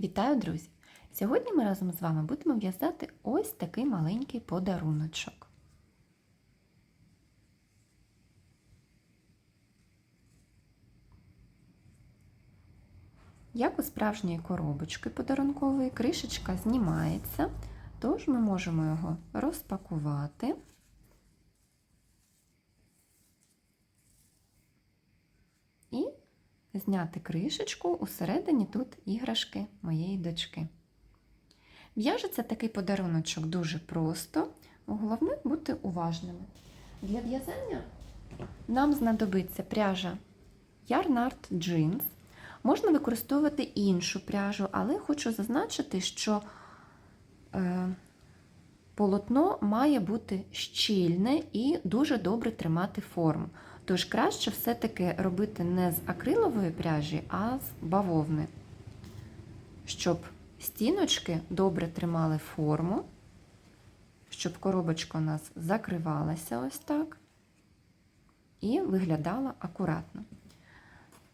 Вітаю, друзі! Сьогодні ми разом з вами будемо в'язати ось такий маленький подаруночок. Як у справжньої коробочки подарункової, кришечка знімається, тож ми можемо його розпакувати. І зняти кришечку, усередині тут іграшки моєї дочки. В'яжеться такий подаруночок дуже просто, головне бути уважними. Для в'язання нам знадобиться пряжа Yarnart Jeans. Можна використовувати іншу пряжу, але хочу зазначити, що е, полотно має бути щільне і дуже добре тримати форму. Тож краще все-таки робити не з акрилової пряжі, а з бавовни, щоб стіночки добре тримали форму, щоб коробочка у нас закривалася ось так і виглядала акуратно.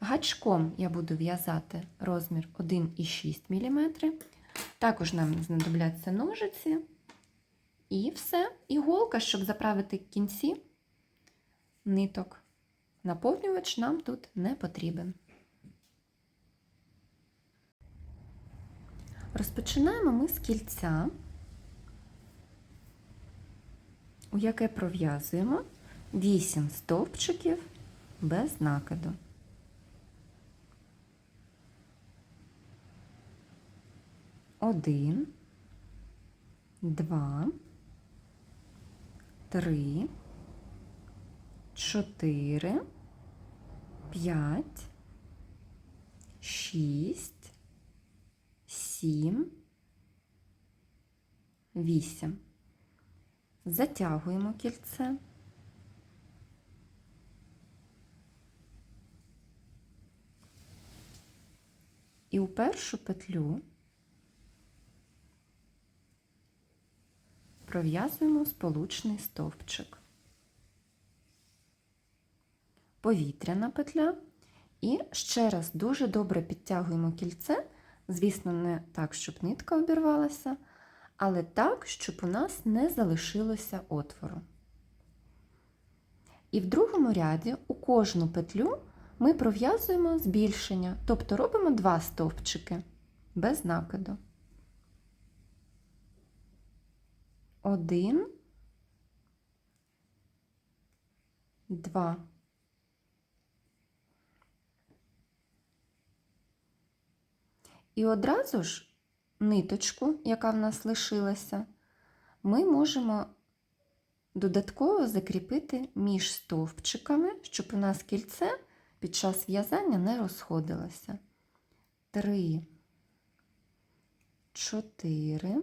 Гачком я буду в'язати розмір 1,6 мм. Також нам знадобляться ножиці. І все, іголка, щоб заправити кінці ниток. Наповнювач нам тут не потрібен. Розпочинаємо ми з кільця, у яке пров'язуємо 8 стовпчиків без накиду. Один, два, три, чотири, п'ять, шість, сім, вісім. Затягуємо кільце. І у першу петлю пров'язуємо сполучний стовпчик. Повітряна петля. І ще раз дуже добре підтягуємо кільце, звісно, не так, щоб нитка обірвалася, але так, щоб у нас не залишилося отвору. І в другому ряді у кожну петлю ми пров'язуємо збільшення, тобто робимо два стовпчики без накиду. Один, два. І одразу ж ниточку, яка в нас лишилася, ми можемо додатково закріпити між стовпчиками, щоб у нас кільце під час в'язання не розходилося. Три, чотири.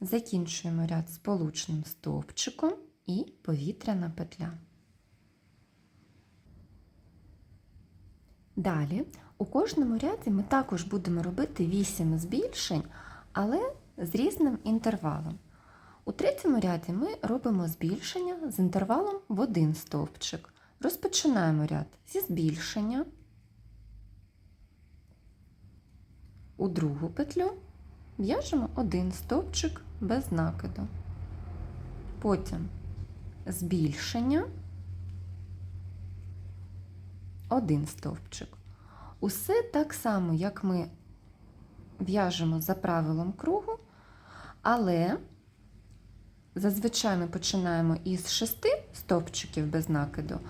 Закінчуємо ряд сполучним стовпчиком і повітряна петля. Далі у кожному ряді ми також будемо робити 8 збільшень, але з різним інтервалом. У третьому ряді ми робимо збільшення з інтервалом в один стовпчик. Розпочинаємо ряд зі збільшення, у другу петлю в'яжемо один стовпчик без накиду. Потім збільшення, один стовпчик. Усе так само, як ми в'яжемо за правилом кругу, але зазвичай ми починаємо із шести стовпчиків без накиду,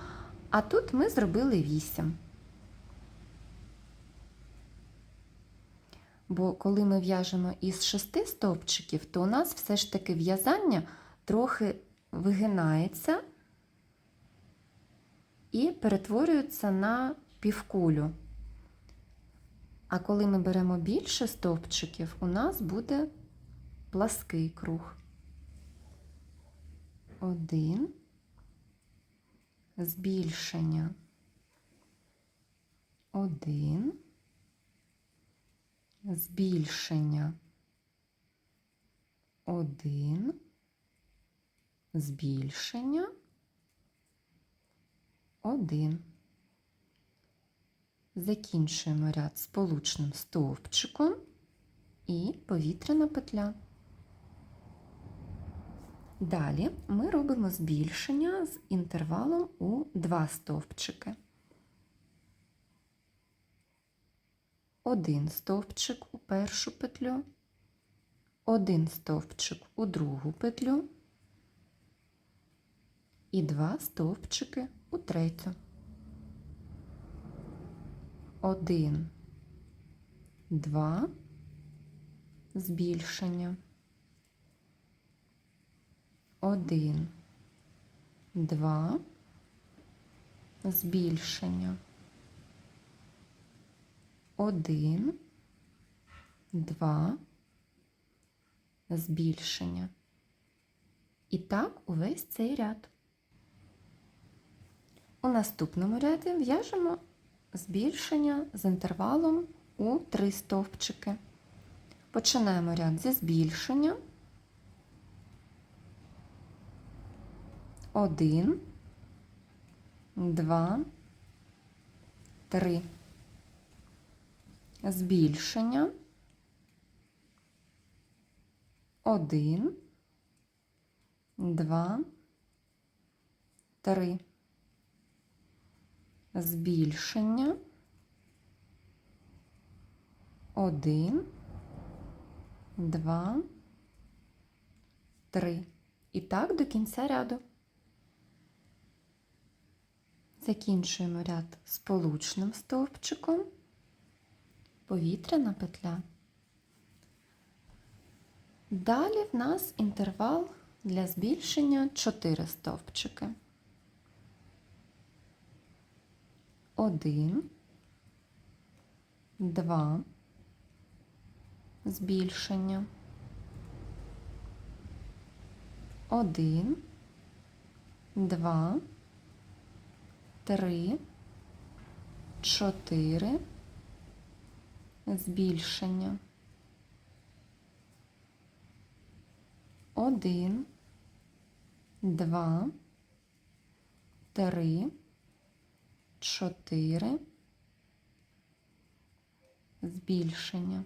а тут ми зробили вісім. Бо коли ми в'яжемо із шести стовпчиків, то у нас все ж таки в'язання трохи вигинається і перетворюються на півкулю. А коли ми беремо більше стовпчиків, у нас буде плаский круг. Один. Збільшення. Один. Збільшення. Один. Збільшення. Один. Закінчуємо ряд сполучним стовпчиком і повітряна петля. Далі ми робимо збільшення з інтервалом у два стовпчики. Один стовпчик у першу петлю, один стовпчик у другу петлю і два стовпчики у третю. Один, два, збільшення. Один, два, збільшення. Один, два, збільшення. І так увесь цей ряд. У наступному ряді в'яжемо збільшення з інтервалом у три стовпчики. Починаємо ряд зі збільшення. Один, два, три. Збільшення. Один, два, три. Збільшення. Один, два, три. І так до кінця ряду. Закінчуємо ряд сполучним стовпчиком, повітряна петля. Далі в нас інтервал для збільшення 4 стовпчики. Один, два, збільшення. Один, два, три, чотири, збільшення. Один, два, три, чотири, збільшення.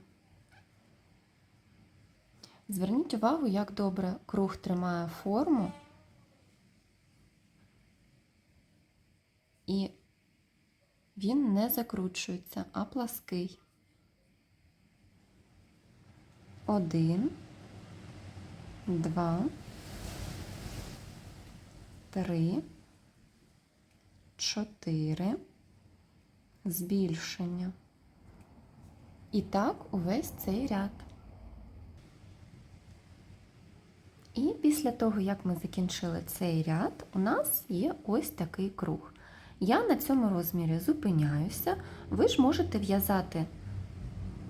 Зверніть увагу, як добре круг тримає форму. І він не закручується, а плаский. Один, два, три, чотири, збільшення. І так увесь цей ряд. І після того, як ми закінчили цей ряд, у нас є ось такий круг. Я на цьому розмірі зупиняюся, ви ж можете в'язати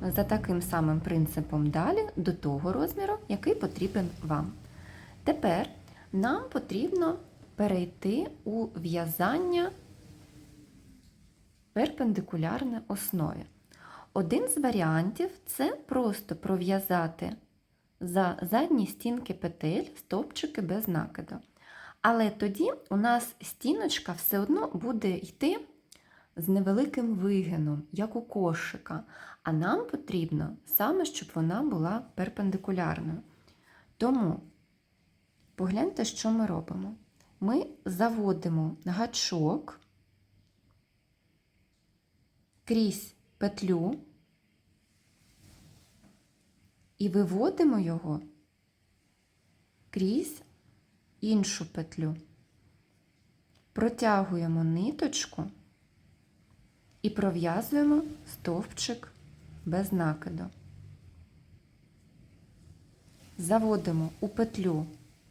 за таким самим принципом далі до того розміру, який потрібен вам. Тепер нам потрібно перейти у в'язання перпендикулярне основі. Один з варіантів це просто пров'язати за задні стінки петель стовпчики без накиду. Але тоді у нас стіночка все одно буде йти з невеликим вигином, як у кошика. А нам потрібно саме, щоб вона була перпендикулярною. Тому погляньте, що ми робимо. Ми заводимо гачок крізь петлю і виводимо його крізь іншу петлю. Протягуємо ниточку і пров'язуємо стовпчик без накиду. Заводимо у петлю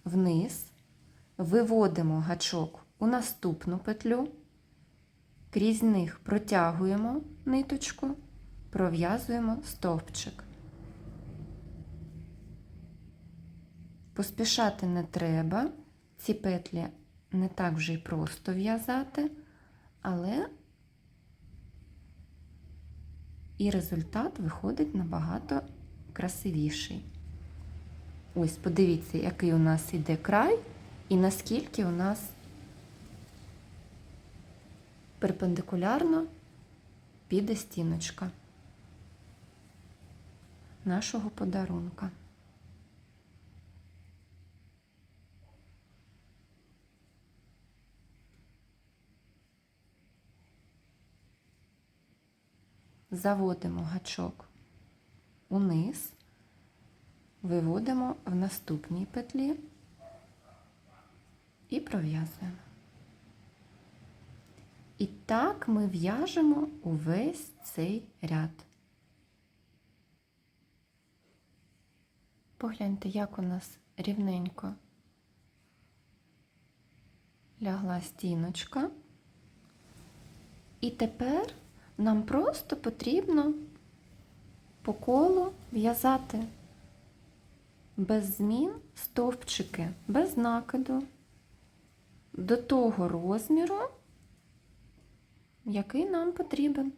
вниз, виводимо гачок у наступну петлю крізь них протягуємо ниточку, пров'язуємо стовпчик. Поспішати не треба, ці петлі не так вже й просто в'язати, але і результат виходить набагато красивіший. Ось, подивіться, який у нас йде край, і наскільки у нас перпендикулярно піде стіночка нашого подарунка. Заводимо гачок униз, виводимо в наступній петлі і пров'язуємо. І так ми в'яжемо увесь цей ряд. Погляньте, як у нас рівненько лягла стіночка. І тепер нам просто потрібно по колу в'язати без змін стовпчики, без накиду до того розміру, який нам потрібен.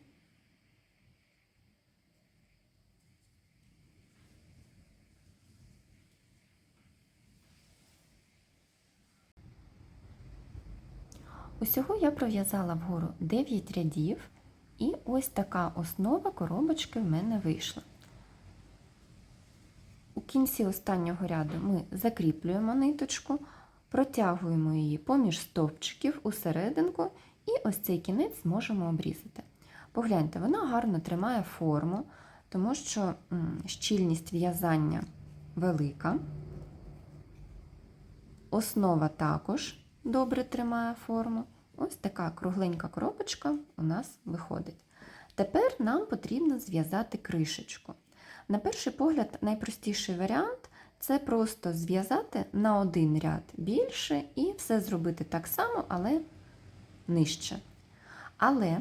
Усього я пров'язала вгору 9 рядів, і ось така основа коробочки в мене вийшла. У кінці останнього ряду ми закріплюємо ниточку, протягуємо її поміж стовпчиків у серединку, і ось цей кінець можемо обрізати. Погляньте, вона гарно тримає форму, тому що щільність в'язання велика. Основа також добре тримає форму. Ось така кругленька коробочка у нас виходить. Тепер нам потрібно зв'язати кришечку. На перший погляд, найпростіший варіант це просто зв'язати на один ряд більше і все зробити так само, але нижче. Але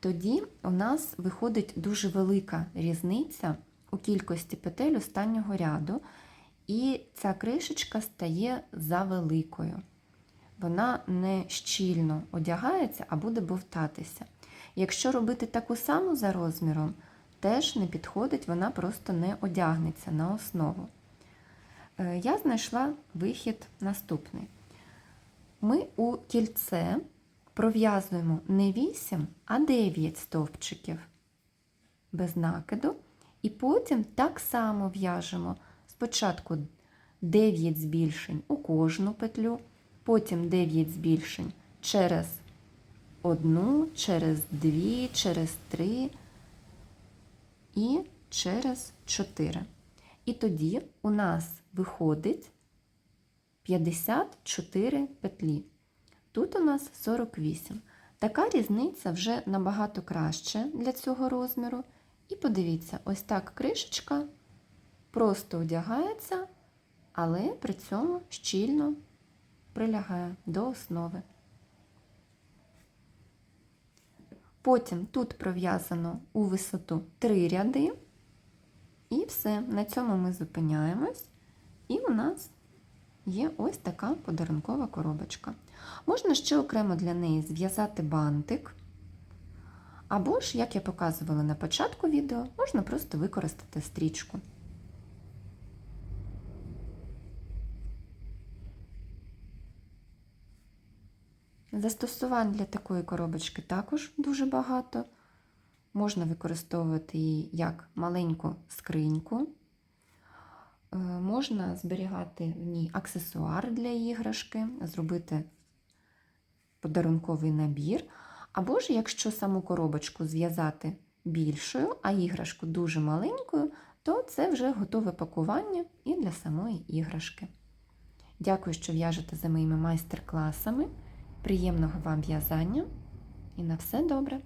тоді у нас виходить дуже велика різниця у кількості петель останнього ряду, і ця кришечка стає завеликою. Вона не щільно одягається, а буде бовтатися. Якщо робити таку саму за розміром, теж не підходить, вона просто не одягнеться на основу. Е, Я знайшла вихід наступний. Ми у кільце пров'язуємо не 8, а 9 стовпчиків без накиду, і потім так само в'яжемо спочатку 9 збільшень у кожну петлю, потім 9 збільшень через одну, через дві, через три і через 4. І тоді у нас виходить 54 петлі. Тут у нас 48. Така різниця вже набагато краще для цього розміру. І подивіться, ось так кришечка просто одягається, але при цьому щільно прилягає до основи. Потім тут пров'язано у висоту 3 ряди, і все, на цьому ми зупиняємось, і у нас є ось така подарункова коробочка. Можна ще окремо для неї зв'язати бантик, або ж, як я показувала на початку відео, можна просто використати стрічку. Застосувань для такої коробочки також дуже багато. Можна використовувати її як маленьку скриньку. Е, Можна зберігати в ній аксесуар для іграшки, зробити подарунковий набір. Або ж, якщо саму коробочку зв'язати більшою, а іграшку дуже маленькою, то це вже готове пакування і для самої іграшки. Дякую, що в'яжете за моїми майстер-класами. Приємного вам в'язання і на все добре!